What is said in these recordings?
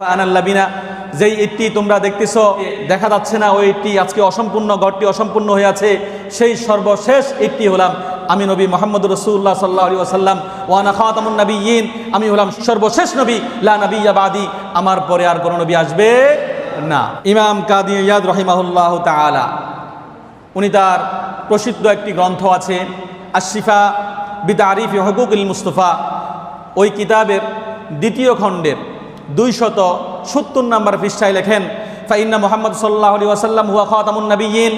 আনাল্লাবিনা যেই ইটটি তোমরা দেখতেছ, দেখা যাচ্ছে না, ওই ইটটি আজকে অসম্পূর্ণ, ঘরটি অসম্পূর্ণ হয়ে আছে। সেই সর্বশেষ ইটটি হলাম আমি নবী মোহাম্মদ রসুল্লাহ সাল্লাহ আলী আসাল্লাম ওয়ানা খাতামুন নবী ইন আমি হলাম সর্বশেষ নবী, লা নবী বাদি। আমার পরে আর কোনো নবী আসবে না। ইমাম কাদি ইয়াদ রহিমাহুল্লাহ তালা উনি তার প্রসিদ্ধ একটি গ্রন্থ আছে আশিফা বিতা আরিফ হকুকুল মুস্তফা। ওই কিতাবের দ্বিতীয় খণ্ডের দুইশত সত্তর নম্বর পৃষ্ঠায় লেখেন, ফাইন্না মোহাম্মদ সাল্লাহ আলী ওয়াসাল্লাম হুয়া খাতামুন নবীন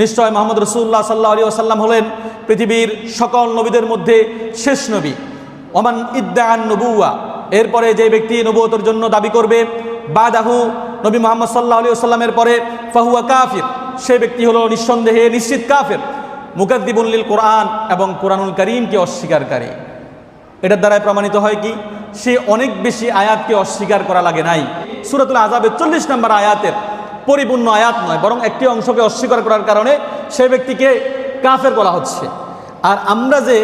নিশ্চয় মোহাম্মদ রসুল্লাহ সাল্লাহ আলী ওয়াসাল্লাম হলেন পৃথিবীর সকল নবীদের মধ্যে শেষ নবী। ওমান ইদ্দান নবুয়া এরপরে যে ব্যক্তি নবুয়তের জন্য দাবি করবে, বাদাহু নবী মোহাম্মদ সাল্লাহ আলী সাল্লামের পরে ফাহুয়া কাফির, সে ব্যক্তি হলো নিঃসন্দেহে নিশ্চিত কাফের। মুকাদ্দিবুল্লিল কোরআন এবং কোরআনুল করিমকে অস্বীকারকারী এটার দ্বারাই প্রমাণিত হয় কি, সে অনেক বেশি আয়াতকে অস্বীকার করা লাগে নাই। সুরাতুল আজাবের চল্লিশ নম্বর আয়াতের পরিপূর্ণ আয়াত নয়, বরং একটি অংশকে অস্বীকার করার কারণে সে ব্যক্তিকে কাফের বলা হচ্ছে। আর আমরা যে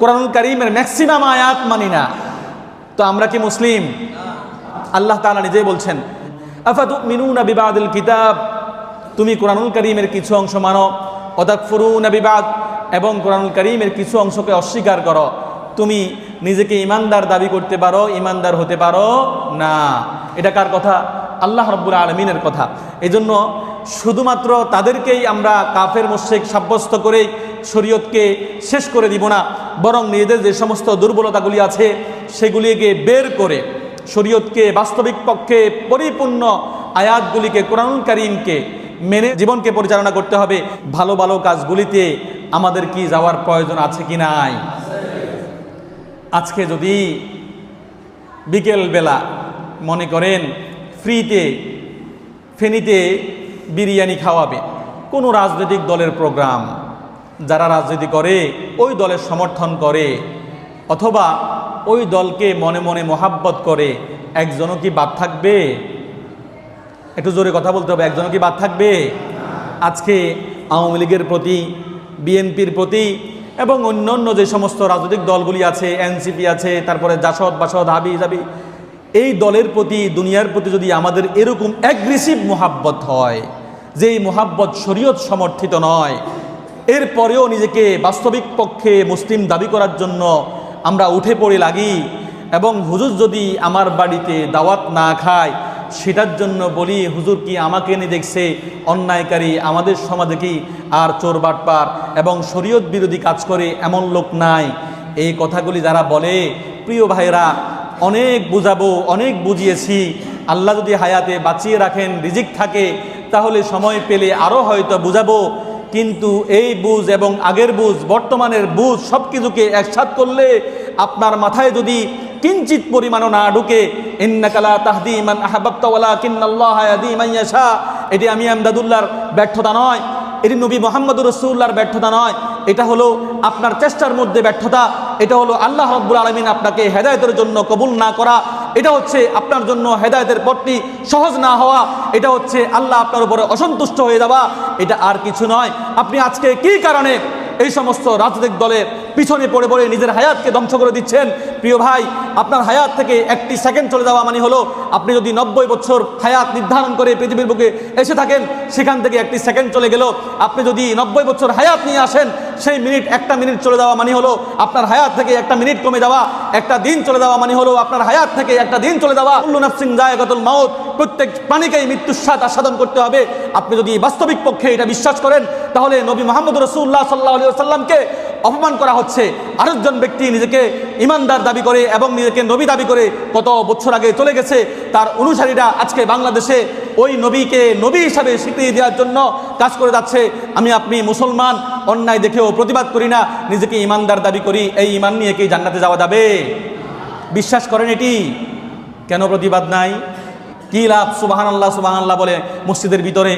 কোরআনুল করিমের ম্যাক্সিমাম আয়াত মানি না, তো আমরা কি মুসলিম? আল্লাহ তাআলা নিজেই বলছেন আফাতু মিনুনা বিবাদুল কিতাব, তুমি কোরআনুল করিমের কিছু অংশ মানো অদাক ফুরুনা বিবাদ, এবং কোরআনুল করিমের কিছু অংশকে অস্বীকার করো। তুমি নিজেকে ইমানদার দাবি করতে পারো, ইমানদার হতে পারো না। এটা কার কথা? আল্লাহ রব্বুল আলমিনের কথা। এজন্য শুধুমাত্র তাদেরকেই আমরা কাফের মোশেক সাব্যস্ত করে শরীয়তকে শেষ করে দিব না, বরং নিজেদের যে সমস্ত দুর্বলতাগুলি আছে সেগুলিকে বের করে শরীয়তকে, বাস্তবিক পক্ষে পরিপূর্ণ আয়াতগুলিকে কোরআনুল করিমকে মেনে জীবনকে পরিচালনা করতে হবে। ভালো ভালো কাজগুলিতে আমাদের কি যাওয়ার প্রয়োজন আছে কি নাই? আজকে যদি বিকেল বেলা মনে করেন ফ্রিতে, ফেনীতে বিরিয়ানি খাওয়াবে, কোনো রাজনৈতিক দলের প্রোগ্রাম, যারা রাজনীতি করে, ওই দলের সমর্থন করে, অথবা ওই দলকে মনে মনে মোহাব্বত করে, একজনও কি বাদ থাকবে? একটু জোরে কথা বলতে হবে, একজনও কি বাদ থাকবে? আজকে আওয়ামী লীগের প্রতি, বিএনপির প্রতি এবং অন্য অন্য যে সমস্ত রাজনৈতিক দলগুলি আছে, এনসিপি আছে, তারপরে জাসদ, বাসদ, হাবি, জাবি, এই দলের প্রতি, দুনিয়ার প্রতি যদি আমাদের এরকম অ্যাগ্রেসিভ মোহাব্বত হয় যে এই মোহাব্বত শরীয়ত সমর্থিত নয়, এরপরেও নিজেকে বাস্তবিক পক্ষে মুসলিম দাবি করার জন্য আমরা উঠে পড়ে লাগি এবং হুজুর যদি আমার বাড়িতে দাওয়াত না খায় সেটার জন্য বলি, হুজুর কি আমাকে এনে দেখছে? অন্যায়কারী, আমাদের সমাজে কি আর চোর বাটপার? এবং শরীয়ত বিরোধী কাজ করে এমন লোক নাই। এই কথাগুলি যারা বলে, প্রিয় ভাইরা অনেক বুঝাবো, অনেক বুঝিয়েছি। আল্লাহ যদি হায়াতে বাঁচিয়ে রাখেন, রিজিক থাকে, তাহলে সময় পেলে আরও হয়তো বুঝাবো। কিন্তু এই বুঝ এবং আগের বুঝ, বর্তমানের বুঝ সব কিছুকে একসাথ করলে আপনার মাথায় যদি কিঞ্চিত পরিমাণও না ঢুকে এটি আমি আমদাদুল্লাহর ব্যর্থতা নয়, এটি নবী মোহাম্মদ রসুল্লাহর ব্যর্থতা নয়, এটা হলো আপনার চেষ্টার মধ্যে ব্যর্থতা, এটা হলো আল্লাহ রব্বুল আলমিন আপনাকে হেদায়তের জন্য কবুল না করা, এটা হচ্ছে আপনার জন্য হেদায়তের পথটি সহজ না হওয়া, এটা হচ্ছে আল্লাহ আপনার উপরে অসন্তুষ্ট হয়ে যাওয়া, এটা আর কিছু নয়। আপনি আজকে কি কারণে এই সমস্ত রাজনৈতিক দলের পিছনে পড়ে পড়ে নিজের হায়াতকে ধ্বংস করে দিচ্ছেন। প্রিয় ভাই, আপনার হায়াত থেকে একটি সেকেন্ড চলে যাওয়া মানে হলো, আপনি যদি নব্বই বছর হায়াত নির্ধারণ করে পৃথিবীর বুকে এসে থাকেন, সেখান থেকে একটি সেকেন্ড চলে গেল। আপনি যদি নব্বই বছর হায়াত নিয়ে আসেন, সেই মিনিট, একটা মিনিট চলে যাওয়া মানে হলো, আপনার হায়াত থেকে একটা মিনিট কমে যাওয়া, একটা দিন চলে যাওয়া মানে হলো, আপনার হায়াত থেকে একটা দিন চলে যাওয়া। উল্লু নাফসিং জায়গাতুল মাউত প্রত্যেক প্রাণীকেই মৃত্যুর স্বাদ আস্বাদন করতে হবে। আপনি যদি বাস্তবিক পক্ষে এটা বিশ্বাস করেন, তাহলে নবী মোহাম্মদ রসুল্লাহ সাল্লাহ আলী সাল্লামকে অপমান করা হচ্ছে। আরেকজন ব্যক্তি নিজেকে ইমানদার দাবি করে এবং নিজেকে নবী দাবি করে কত বছর আগে চলে গেছে, তার অনুসারীরা আজকে বাংলাদেশে ওই নবীকে নবী হিসাবে স্বীকৃতি দেওয়ার জন্য কাজ করে যাচ্ছে। আমি, আপনি মুসলমান, অন্যায় দেখেও প্রতিবাদ করি না, নিজেকে ইমানদার দাবি করি, এই ইমান নিয়ে কি জান্নাতে যাওয়া যাবে? বিশ্বাস করেন এটি? কেন প্রতিবাদ নাই? কী লাভ? সুবাহান আল্লাহ সুবাহান আল্লাহ বলে মসজিদের ভিতরে।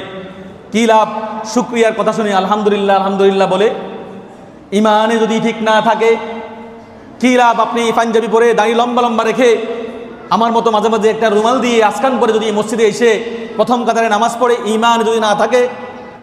কী লাভ? শুক্রিয়ার কথা শুনি আলহামদুলিল্লাহ আলহামদুলিল্লাহ বলে। ইমানে যদি ঠিক না থাকে, কী লাভ? আপনি পাঞ্জাবি পরে দাড়ি লম্বা লম্বা রেখে আমার মতো মাঝে মাঝে একটা রুমাল দিয়ে আসকান পরে যদি মসজিদে এসে প্রথম কাতারে নামাজ পড়ে ইমান যদি না থাকে